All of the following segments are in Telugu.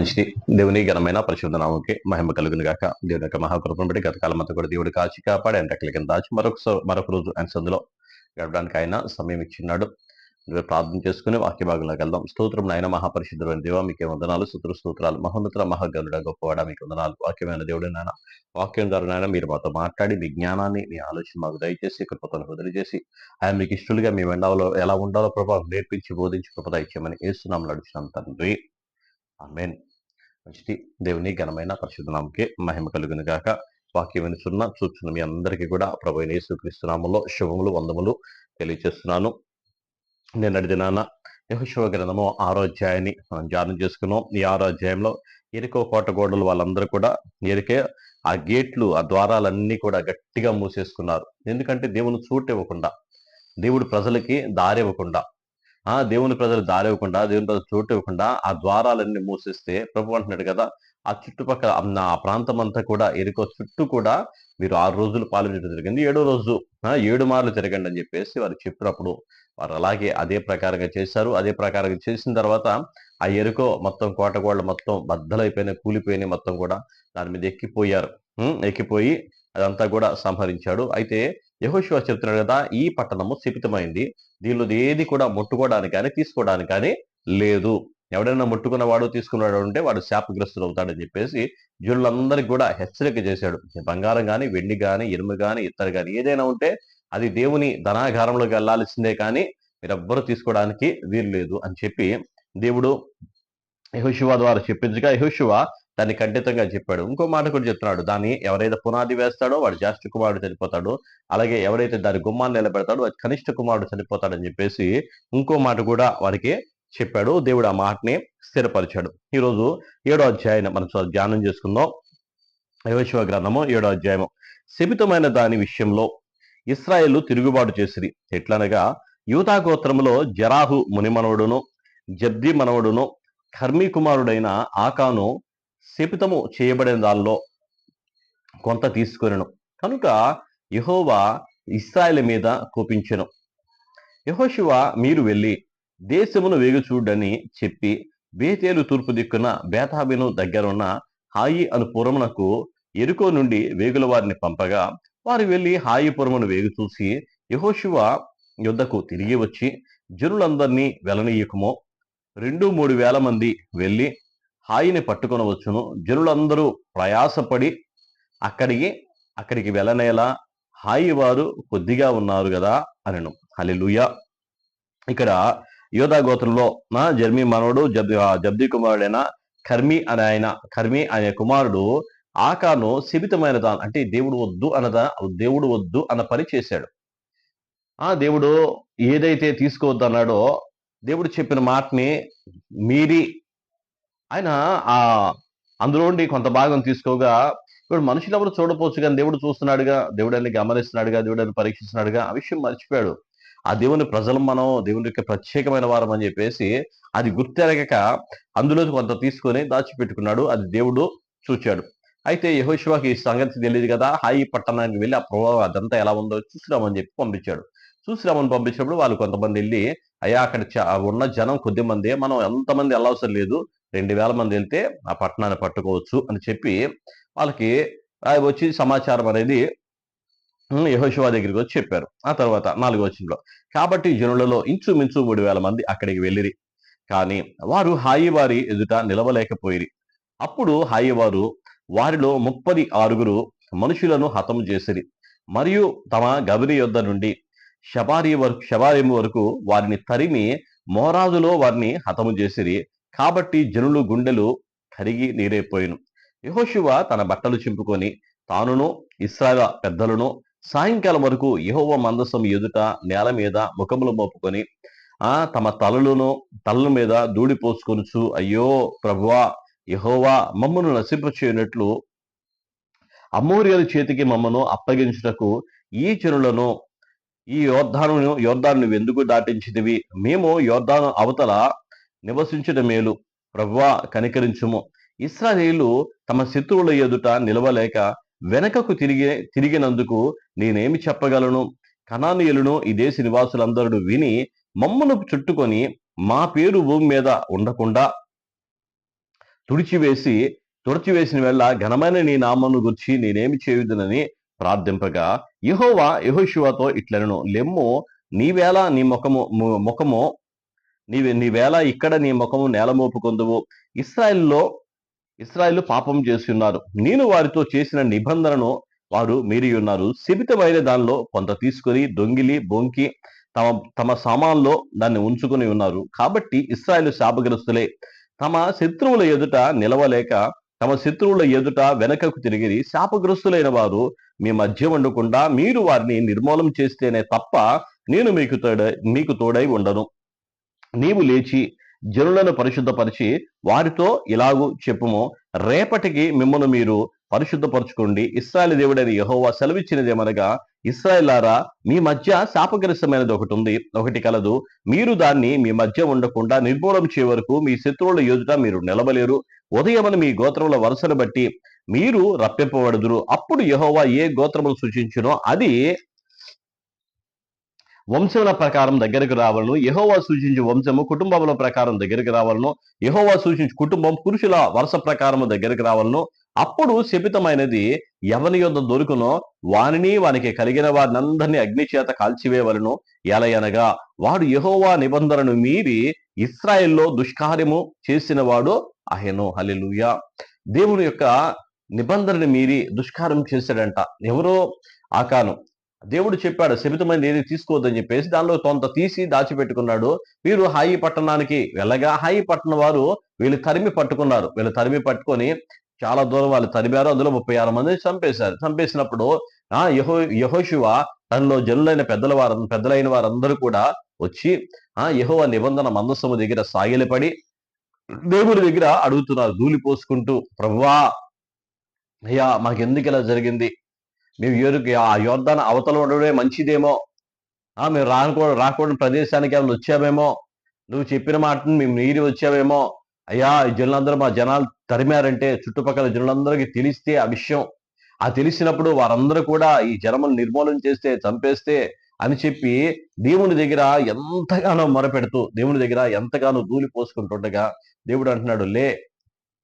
మంచిది దేవుని ఘనమైన పరిశుద్ధ నామకి మహిమ కలుగును గాక. దేవుని యొక్క మహాకృపను బట్టి గతకాలం అంతా కూడా దేవుడు కాచి కాపాడి ఆయన రెక్కల కింద దాచి మరొక మరొక రోజు ఆయన సందులో గడపడానికి ఆయన సమయం ఇచ్చినాడు ప్రార్థన చేసుకుని వాక్య భాగంలోకి వెళ్దాం. స్తోత్రం నాయన మహాపరిశుద్ధుడు దేవ మీకే వందనాలు. స్తోత్ర స్తోత్రాలు. మహోన్నతుల మహాగనుడ గొప్పవాడ మీకు వందనాలు. వాక్యమైన దేవుడు నాయన వాక్యం ద్వారా నాయన మీరు మాతో మాట్లాడి మీ జ్ఞానాన్ని మీ ఆలోచన మాకు దయచేసి కృపతను వదిలి చేసి ఆయన మీకు ఇష్టలుగా మేము ఎండాలో ఎలా ఉండాలో ప్రభావం నేర్పించి బోధించి కృపద ఇచ్చామని వేస్తున్నాం నడుచున్నాం తండ్రి. ఆమెన్. మంచిది. దేవుని ఘనమైన పరిశుద్ధనామకి మహిమ కలుగును గాక. వాక్యం వినుచున్న చూస్తున్న మీ అందరికీ కూడా ప్రభు అయిన శుభములు వందములు తెలియజేస్తున్నాను నిన్నటి దినాన యహోశివ గ్రంథము ఆరో అధ్యాయాన్ని మనం ధ్యానం చేసుకున్నాం. ఈ ఆరో అధ్యాయంలో ఎరికో కోట గోడలు వాళ్ళందరూ కూడా ఎరికే ఆ గేట్లు ఆ ద్వారాలన్నీ కూడా గట్టిగా మూసేసుకున్నారు. ఎందుకంటే దేవుని చోటు ఇవ్వకుండా దేవుడు ప్రజలకి దారి ఇవ్వకుండా ఆ దేవుని ప్రజలు దారివ్వకుండా దేవుని ప్రజలు చోటు ఇవ్వకుండా ఆ ద్వారాలన్నీ మూసేస్తే ప్రభు అంటున్నాడు కదా ఆ చుట్టుపక్కల నా ఆ ప్రాంతం అంతా కూడా ఎరుకో చుట్టూ కూడా మీరు ఆరు రోజులు పాలించడం జరిగింది. ఏడో రోజు ఏడు మార్లు తిరగండి అని చెప్పేసి వారు చెప్పినప్పుడు వారు అలాగే అదే ప్రకారంగా చేశారు. అదే ప్రకారంగా చేసిన తర్వాత ఆ ఎరుకో మొత్తం కోటగోళ్ళ మొత్తం బద్దలైపోయిన కూలిపోయినాయి మొత్తం కూడా. దాని మీద ఎక్కిపోయారు. ఎక్కిపోయి అదంతా కూడా సంహరించాడు. అయితే యహోశివ చెప్తున్నాడు కదా ఈ పట్టణము శిపితమైంది దీనిలో ఏది కూడా ముట్టుకోవడానికి కానీ తీసుకోవడానికి కానీ లేదు. ఎవడైనా ముట్టుకున్నవాడు తీసుకున్నవాడు ఉంటే వాడు శాపగ్రస్తుడు అవుతాడని చెప్పేసి జనులందరికీ కూడా హెచ్చరిక చేశాడు. బంగారం కానీ వెండి కానీ ఇనుము కానీ ఇత్తడి కానీ ఏదైనా ఉంటే అది దేవుని ధనాగారంలోకి వెళ్ళాల్సిందే కానీ మీరెవ్వరూ తీసుకోవడానికి వీలు లేదు అని చెప్పి దేవుడు యహోశివ ద్వారా చెప్పించగా యహోశివ దాన్ని ఖండితంగా చెప్పాడు. ఇంకో మాట కూడా చెప్తున్నాడు. దాన్ని ఎవరైతే పునాది వేస్తాడో వాడు జ్యేష్ఠ కుమారుడు చనిపోతాడు. అలాగే ఎవరైతే దాని గుమ్మాన్ని నిలబెడతాడో అది కనిష్ట కుమారుడు చనిపోతాడని చెప్పేసి ఇంకో మాట కూడా వారికి చెప్పాడు. దేవుడు ఆ మాటని స్థిరపరిచాడు. ఈరోజు ఏడో అధ్యాయం మనం ధ్యానం చేసుకుందాం. యోశివ గ్రంథము ఏడో అధ్యాయము. శపితమైన దాని విషయంలో ఇస్రాయేల్ తిరుగుబాటు చేసిరి. ఎట్లనగా యూతా గోత్రములో జరాహు మునిమనవుడును జబ్ది మనవడును కర్మీ కుమారుడైన ఆకాను శపితము చేయబడిన దానిలో కొంత తీసుకొనను. కనుక యహోవా ఇస్రాయల్ మీద కోపించెను. యహోశివ మీరు వెళ్ళి దేశమును వేగు చూడని చెప్పి బేతేలు తూర్పు దిక్కున బేతాబిను దగ్గరున్న హాయి అను పురమునకు ఎరుకో నుండి వేగుల వారిని పంపగా వారు వెళ్ళి హాయి పురమును వేగు చూసి యహోశివ యుద్ధకు తిరిగి వచ్చి జనులందరినీ వెలనీయకమో. రెండు మూడు వేల మంది వెళ్ళి హాయిని పట్టుకొనవచ్చును. జనులందరూ ప్రయాసపడి అక్కడికి అక్కడికి వెళ్ళనేలా హాయి వారు కొద్దిగా ఉన్నారు కదా అనను. హలిలుయ ఇక్కడ యోధా గోత్రంలో నా జర్మీ మనవడు జబ్ జబ్ది కుమారుడైన కర్మి అనే ఆయన కర్మి అనే కుమారుడు ఆకాను శిబితమైన దాన్ అంటే దేవుడు వద్దు అన్నదా దేవుడు వద్దు అన్న పని చేశాడు. ఆ దేవుడు ఏదైతే తీసుకోవద్దు అన్నాడో దేవుడు చెప్పిన మాటని మీరి ఆయన ఆ అందులోండి కొంత భాగం తీసుకోగా ఇప్పుడు మనుషులు ఎవరు చూడపోవచ్చు కానీ దేవుడు చూస్తున్నాడుగా దేవుడాన్ని గమనిస్తున్నాడుగా దేవుడాన్ని పరీక్షిస్తున్నాడుగా ఆ విషయం మర్చిపోయాడు. ఆ దేవుని ప్రజలు మనం దేవుని యొక్క ప్రత్యేకమైన వారం అని చెప్పేసి అది గుర్తెరగక అందులో కొంత తీసుకొని దాచిపెట్టుకున్నాడు. అది దేవుడు చూచాడు. అయితే యహోశివాకి ఈ సంగతి తెలియదు కదా హాయి పట్టణానికి వెళ్ళి ఆ ప్రభావం అదంతా ఎలా ఉందో చూసిరామని చెప్పి పంపించాడు. చూసిరామని పంపించినప్పుడు వాళ్ళు కొంతమంది వెళ్ళి అయ్యా అక్కడ ఉన్న జనం కొద్ది మంది మనం ఎంతమంది వెళ్ళవసరం లేదు రెండు వేల మంది వెళ్తే ఆ పట్టణాన్ని పట్టుకోవచ్చు అని చెప్పి వాళ్ళకి వచ్చి సమాచారం అనేది యహోశివా దగ్గరికి వచ్చి చెప్పారు. ఆ తర్వాత నాలుగో వచ్చినలో కాబట్టి జనులలో ఇంచుమించు మూడు వేల మంది అక్కడికి వెళ్ళిరి. కానీ వారు హాయి వారి ఎదుట నిలవలేకపోయిరి. అప్పుడు హాయి వారు వారిలో ముప్పది ఆరుగురు మనుషులను హతం చేసిరి. మరియు తమ గబరి యొద్ద నుండి శబారి వరకు శబారిము వరకు వారిని తరిమి మోరాజులో వారిని హతము చేసిరి. కాబట్టి జనులు గుండెలు కరిగి నీరైపోయిను. యహోశివ తన బట్టలు చింపుకొని తానును ఇస్రాయల పెద్దలను సాయంకాలం వరకు యహోవ మందసం ఎదుట నేల మీద ముఖములు మోపుకొని ఆ తమ తలలను తలల మీద దూడి పోసుకొనుచు అయ్యో ప్రభువా యహోవా మమ్మను నశింపచేయనట్లు అమూర్యుల చేతికి మమ్మను అప్పగించుటకు ఈ చెరులను ఈ యోర్ధాను యోర్ధాను ఎందుకు దాటించితివి? మేము యోర్ధాను అవతల నివసించుట మేలు. ప్రభువా కనికరించుము. ఇస్రాయేలు తమ శత్రువుల ఎదుట నిలవలేక వెనకకు తిరిగి తిరిగినందుకు నేనేమి చెప్పగలను? కణానీయులను ఈ దేశ నివాసులందరూ విని మమ్మను చుట్టుకొని మా పేరు భూమి మీద ఉండకుండా తుడిచివేసి తుడిచివేసిన వేళ ఘనమైన నీ నామను గుర్చి నేనేమి చేయుదునని ప్రార్థింపగా యహోవా యహోశివతో ఇట్లనను. లెమ్ము నీవేళ నీ ముఖము ముఖము నీవే నీవేళ ఇక్కడ నీ ముఖము నేల ఇస్రాయిల్లో ఇస్రాయిల్ పాపం చేసి ఉన్నారు నేను వారితో చేసిన నిబంధనను వారు మీరి ఉన్నారు. శిబితమైన దానిలో కొంత తీసుకొని దొంగిలి బొంకి తమ తమ సామాన్లో దాన్ని ఉంచుకొని ఉన్నారు. కాబట్టి ఇస్రాయల్ శాపగ్రస్తులే. తమ శత్రువుల ఎదుట నిలవలేక తమ శత్రువుల ఎదుట వెనకకు తిరిగి శాపగ్రస్తులైన వారు మీ మధ్య ఉండకుండా మీరు వారిని నిర్మూలం చేస్తేనే తప్ప నేను మీకు తోడై మీకు తోడై ఉండను. నీవు లేచి జనులను పరిశుద్ధపరిచి వారితో ఇలాగూ చెప్పుము. రేపటికి మిమ్మల్ని మీరు పరిశుద్ధపరచుకోండి. ఇస్రాయల్ దేవుడైన యహోవా సెలవిచ్చినదేమనగా ఇస్రాయలారా మీ మధ్య శాపగ్రస్తమైనది ఒకటి ఉంది ఒకటి కలదు. మీరు దాన్ని మీ మధ్య ఉండకుండా నిర్మూలం చే వరకు మీ శత్రువుల యోజుట మీరు నిలబలేరు ఉదయమని మీ గోత్రముల వరుసను బట్టి మీరు రప్పింపబడుదురు. అప్పుడు యహోవా ఏ గోత్రములు సూచించునో అది వంశముల ప్రకారం దగ్గరకు రావాలను. యహోవా సూచించి వంశము కుటుంబముల ప్రకారం దగ్గరకు రావాలను. యహోవా సూచించి కుటుంబం పురుషుల వరుస ప్రకారము దగ్గరకు రావాలను. అప్పుడు శపితమైనది ఎవని యొద్ద దొరుకునో వానిని వానికి కలిగిన వారినందరినీ అగ్ని చేత కాల్చివేయవలను. ఎలయనగా వాడు యహోవా నిబంధనను మీరి ఇస్రాయెల్లో దుష్కార్యము చేసిన వాడు అహెను. హల్లెలూయా. దేవుని యొక్క నిబంధనను మీరి దుష్కారం చేశాడంట. ఎవరో ఆకాను. దేవుడు చెప్పాడు శమితమైనది ఏది తీసుకోవద్దని చెప్పేసి దానిలో కొంత తీసి దాచిపెట్టుకున్నాడు. వీరు హాయి పట్టణానికి వెళ్ళగా హాయి పట్టణం వారు వీళ్ళు తరిమి పట్టుకున్నారు. వీళ్ళు తరిమి పట్టుకొని చాలా దూరం వాళ్ళు తరిమారు. అందులో ముప్పై ఆరు మంది చంపేశారు. చంపేసినప్పుడు ఆ యహో యహోశివ తనలో జనులైన పెద్దల వారు పెద్దలైన వారందరూ కూడా వచ్చి ఆ యహోవ నిబంధన మందస్సము దగ్గర సాగిలపడి దేవుడి దగ్గర అడుగుతున్నారు. ధూళి పోసుకుంటూ ప్రభువా అయ్యా మాకెందుకు ఇలా జరిగింది? మేము ఏరుకి ఆ యోర్ధాన అవతల ఉండడమే మంచిదేమో. ఆ మేము రాకూడదు రాకూడని ప్రదేశానికి ఏమైనా వచ్చామేమో. నువ్వు చెప్పిన మాటను మేము నీరి వచ్చామేమో. అయ్యా ఈ జనులందరూ మా జనాలు తరిమారంటే చుట్టుపక్కల జనులందరికీ తెలిస్తే ఆ విషయం. ఆ తెలిసినప్పుడు వారందరూ కూడా ఈ జనమును నిర్మూలన చేస్తే చంపేస్తే అని చెప్పి దేవుని దగ్గర ఎంతగానో మొరపెడుతూ దేవుని దగ్గర ఎంతగానో దూలి పోసుకుంటుండగా దేవుడు అంటున్నాడు లే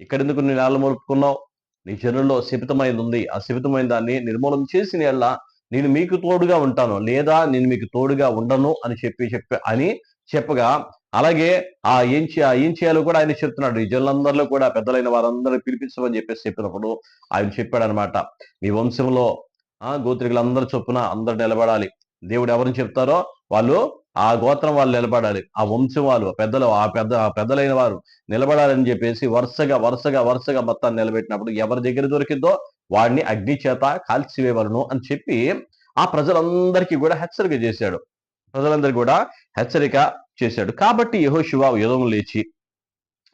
ఇక్కడెందుకు నేను నేల మొలుపుకున్నావు నీ జనుల్లో శిపితమైంది ఉంది ఆ శిపితమైన దాన్ని నిర్మూలన చేసిన ఎళ్ళ నేను మీకు తోడుగా ఉంటాను. లేదా నేను మీకు తోడుగా ఉండను అని చెప్పి చెప్పి అని చెప్పగా అలాగే ఆ ఏం చే ఆ ఏం చేయాలో కూడా ఆయన చెప్తున్నాడు. ఈ జనులందరిలో కూడా పెద్దలైన వారందరూ పిలిపించమని చెప్పేసి చెప్పినప్పుడు ఆయన చెప్పాడు అనమాట మీ వంశంలో ఆ గోత్రికులందరూ చొప్పున అందరు నిలబడాలి. దేవుడు ఎవరిని చెప్తారో వాళ్ళు ఆ గోత్రం వాళ్ళు నిలబడాలి. ఆ వంశం వాళ్ళు పెద్దలు ఆ పెద్ద ఆ పెద్దలైన వారు నిలబడాలని చెప్పేసి వరుసగా వరుసగా వరుసగా మొత్తాన్ని నిలబెట్టినప్పుడు ఎవరి దగ్గర దొరికిందో వాడిని అగ్ని చేత కాల్చివేయవలను అని చెప్పి ఆ ప్రజలందరికీ కూడా హెచ్చరిక చేశాడు. ప్రజలందరికీ కూడా హెచ్చరిక చేశాడు. కాబట్టి యహోశివ ఉదయం లేచి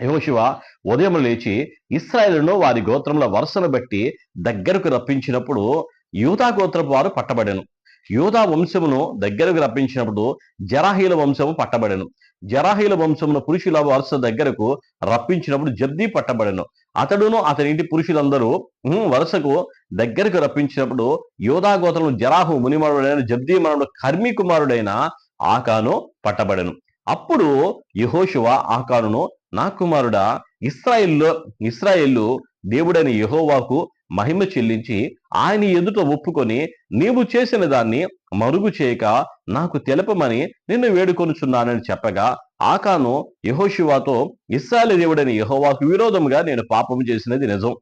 యహోశివ ఉదయం లేచి ఇస్రాయేలును వారి గోత్రముల వరుసను బట్టి దగ్గరకు రప్పించినప్పుడు యూతా గోత్రపు వారు పట్టబడెను. యూదా వంశమును దగ్గరకు రప్పించినప్పుడు జరాహీల వంశము పట్టబడెను. జరాహీల వంశమును పురుషుల వరుస దగ్గరకు రప్పించినప్పుడు జబ్ది పట్టబడెను. అతడును అతని ఇంటి పురుషులందరూ వరుసకు దగ్గరకు రప్పించినప్పుడు యోధా గోత్రము జరాహు మునిమారుడైన జబ్ది మనుడు కర్మి కుమారుడైన ఆకాను పట్టబడెను. అప్పుడు యహోశువ ఆకానును నా కుమారుడా ఇస్రాయిల్లో ఇస్రాయేలు దేవుడైన యహోవాకు మహిమ చెల్లించి ఆయన ఎదుట ఒప్పుకొని నీవు చేసిన దాన్ని మరుగు చేయక నాకు తెలపమని నిన్ను వేడుకొనుచున్నానని చెప్పగా ఆకాను యహోశివాతో ఇస్రాయేల్ దేవుడని యహోవాకు విరోధముగా నేను పాపం చేసినది నిజం.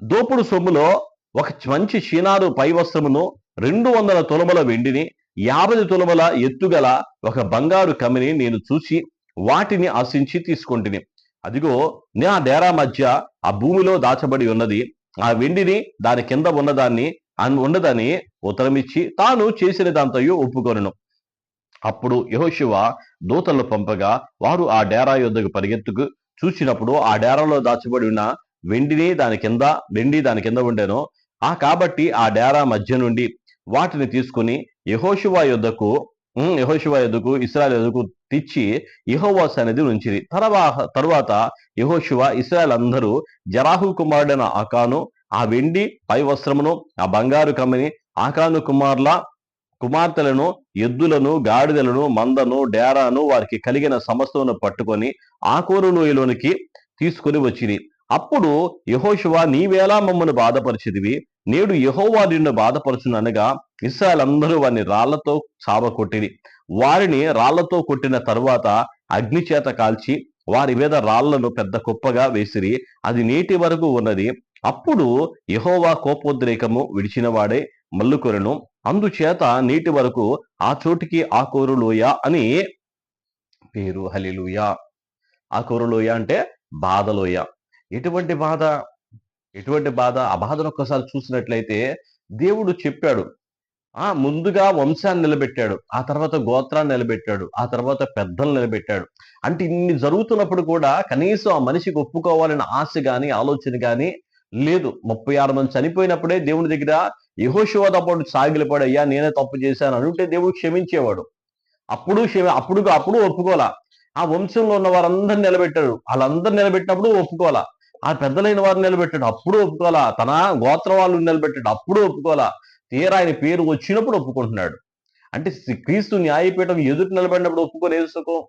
దోపుడు సొమ్ములో ఒక మంచి చీనారు పై వస్త్రమును రెండు వందల తులముల వెండిని యాభై తులముల ఎత్తుగల ఒక బంగారు కమిని నేను చూసి వాటిని ఆశించి తీసుకొంటిని. అదిగో నా డేరా మధ్య ఆ భూమిలో దాచబడి ఉన్నది. ఆ వెండిని దాని కింద ఉన్నదాన్ని అన్- ఉన్నదని ఉత్తరమిచ్చి తాను చేసిన దాంతయు ఒప్పుకొనను. అప్పుడు యహోశివ దూతలను పంపగా వారు ఆ డేరా యొద్దకు పరిగెత్తుకు చూసినప్పుడు ఆ డేరాలో దాచబడి ఉన్న వెండిని దాని కింద వెండి దాని కింద ఉండేను. ఆ కాబట్టి ఆ డేరా మధ్య నుండి వాటిని తీసుకుని యహోశివ యొద్దకు యహోశివ యుద్ధకు యొద్దకు ఇస్రాయల్ యొద్దకు తెచ్చి యెహోవా సన్నిధి ఉంచిరి. తర్వాత తరువాత యహోశివ ఇస్రాయల్ అందరూ జరాహు కుమారుడైన ఆకాను ఆ వెండి పై వస్త్రమును ఆ బంగారు కమ్మని ఆకాను కుమార్ల కుమార్తెలను ఎద్దులను గాడిదలను మందను డేరాను వారికి కలిగిన సమస్తను పట్టుకొని ఆకూరు లోయలోనికి తీసుకొని వచ్చిరి. అప్పుడు యహోశివ నీవేలా మమ్మను బాధపరిచిదివి నేడు యహోవా నిన్ను బాధపరచును అనగా ఇస్రాయల్ అందరూ వారిని రాళ్ళతో కొట్టిరి వారిని రాళ్ళతో కొట్టిన తరువాత అగ్ని చేత కాల్చి వారి మీద రాళ్ళను పెద్ద కుప్పగా వేసిరి అది నేటి వరకు ఉన్నది. అప్పుడు యహోవా కోపోద్రేకము విడిచిన వాడే మల్లుకొరను అందుచేత నీటి వరకు ఆ చోటికి ఆ కోరులోయ అని పేరు. హలిలుయ ఆ కోరులోయ అంటే బాధలోయ ఎటువంటి బాధ? ఎటువంటి బాధ? ఆ బాధను ఒక్కసారి చూసినట్లయితే దేవుడు చెప్పాడు ఆ ముందుగా వంశాన్ని నిలబెట్టాడు. ఆ తర్వాత గోత్రాన్ని నిలబెట్టాడు. ఆ తర్వాత పెద్దలు నిలబెట్టాడు. అంటే ఇన్ని జరుగుతున్నప్పుడు కూడా కనీసం ఆ మనిషికి ఒప్పుకోవాలని ఆశ కానీ ఆలోచన గాని లేదు. ముప్పై ఆరు మంది చనిపోయినప్పుడే దేవుని దగ్గర యహోశివదప్పుడు సాగిలిపడి అయ్యా నేనే తప్పు చేశాను అనుంటే దేవుడు క్షమించేవాడు. అప్పుడు క్షమ అప్పుడు అప్పుడు ఒప్పుకోలా ఆ వంశంలో ఉన్న వారందరిని నిలబెట్టాడు. వాళ్ళందరూ నిలబెట్టినప్పుడు ఒప్పుకోలా ఆ పెద్దలైన వారిని నిలబెట్టాడు. అప్పుడు ఒప్పుకోలా తన గోత్ర వాళ్ళు నిలబెట్టాడు. అప్పుడు ఒప్పుకోలా తీరా ఆయన పేరు వచ్చినప్పుడు ఒప్పుకుంటున్నాడు. అంటే క్రీస్తు న్యాయపీఠం ఎదుటి నిలబడినప్పుడు ఒప్పుకోలేదు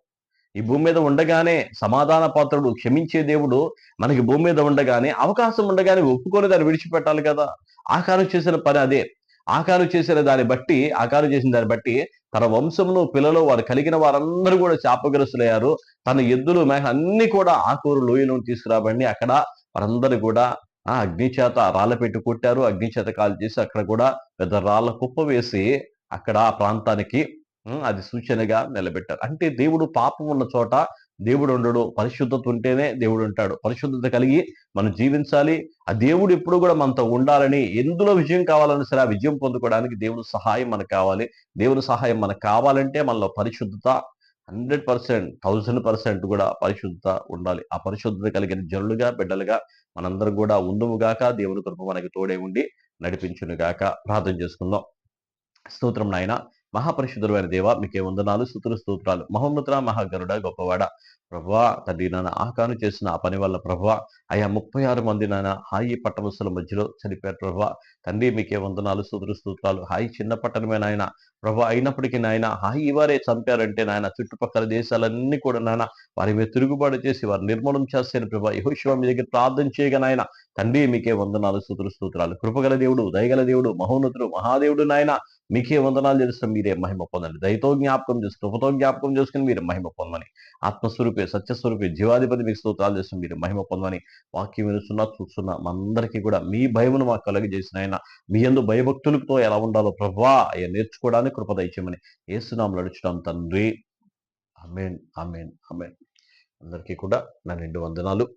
ఈ భూమి మీద ఉండగానే సమాధాన పాత్రుడు క్షమించే దేవుడు మనకి భూమి మీద ఉండగానే అవకాశం ఉండగానే ఒప్పుకొని దాన్ని విడిచిపెట్టాలి కదా. ఆకారం చేసిన పని అదే. ఆకారం చేసిన దాన్ని బట్టి ఆకారం చేసిన దాన్ని బట్టి తన వంశమును పిల్లలు వారు కలిగిన వారందరూ కూడా శాపగ్రస్తులయ్యారు. తన ఎద్దులు మేఘ అన్ని కూడా ఆకూరు లోయలను తీసుకురాబండి అక్కడ వారందరూ కూడా ఆ అగ్ని చేత రాళ్ళ పెట్టి కొట్టారు. అగ్ని చేత చేసి అక్కడ కూడా పెద్ద రాళ్ళ కుప్ప వేసి అక్కడ ఆ ప్రాంతానికి అది సూచనగా నిలబెట్టారు. అంటే దేవుడు పాపం ఉన్న చోట దేవుడు ఉండడు. పరిశుద్ధత ఉంటేనే దేవుడు ఉంటాడు. పరిశుద్ధత కలిగి మనం జీవించాలి. ఆ దేవుడు ఎప్పుడు కూడా మనతో ఉండాలని ఎందులో విజయం కావాలని సరే ఆ విజయం పొందుకోవడానికి దేవుడు సహాయం మనకు కావాలి. దేవుడు సహాయం మనకు కావాలంటే మనలో పరిశుద్ధత హండ్రెడ్ పర్సెంట్ థౌజండ్ పర్సెంట్ కూడా పరిశుద్ధత ఉండాలి. ఆ పరిశుద్ధత కలిగిన జనులుగా బిడ్డలుగా మనందరం కూడా ఉందుముగాక దేవుని కృప మనకి తోడే ఉండి నడిపించునుగాక ప్రార్థన చేసుకుందాం. స్తోత్రం నాయన. మహాపరిశుద్ధులైన దేవ మీకే వందనాలు స్థుతులు స్తోత్రాలు. మహోన్నతుల మహాగరుడ గొప్పవాడ. ప్రభా తండ్రి నాన్న ఆకాను చేసిన ఆ పని వల్ల ప్రభా అయా ముప్పై ఆరు మంది నాయన హాయి పట్టణస్తుల మధ్యలో చనిపోయారు ప్రభా తండ్రి మీకే వందనాలు స్థుతులు స్తోత్రాలు. హాయి చిన్న పట్టణమే నాయన. ప్రభా అయినప్పటికీ నాయన హాయి వారే చంపారంటే నాయన చుట్టుపక్కల దేశాలన్నీ కూడా నాయన వారి మీద తిరుగుబాటు చేసి వారు నిర్మూలన చేస్తాను ప్రభా యహోశివ మీ దగ్గర ప్రార్థన చేయగా నాయన. తండ్రి మీకే వందనాలు స్థుతులు స్తోత్రాలు. కృపగల దేవుడు దయగల దేవుడు మహోన్నతుడు మహాదేవుడు నాయన. మీకే వందనాలు చేస్తాం మీరే మహిమ పొందండి. దయతో జ్ఞాపకం చేసి కృపతో జ్ఞాపకం చేసుకుని మీరు మహిమ పొందమని. ఆత్మస్వరూపే సత్యస్వరూపే జీవాధిపతి మీకు స్తోత్రాలు చేస్తాం మీరు మహిమ పొందమని. వాక్యం వినుస్తున్నా చూస్తున్నా మనందరికీ కూడా మీ భయమును మాకు కలిగజేసిన ఆయన. మీ ఎందు భయభక్తులతో ఎలా ఉండాలో ప్రభా అయ్యా నేర్చుకోవడానికి కృప దయచేయమని. ఏసునాం నడుచడం తండ్రి. అమేన్ అమేన్ అమేన్ అందరికీ కూడా నా రెండు వందనాలు.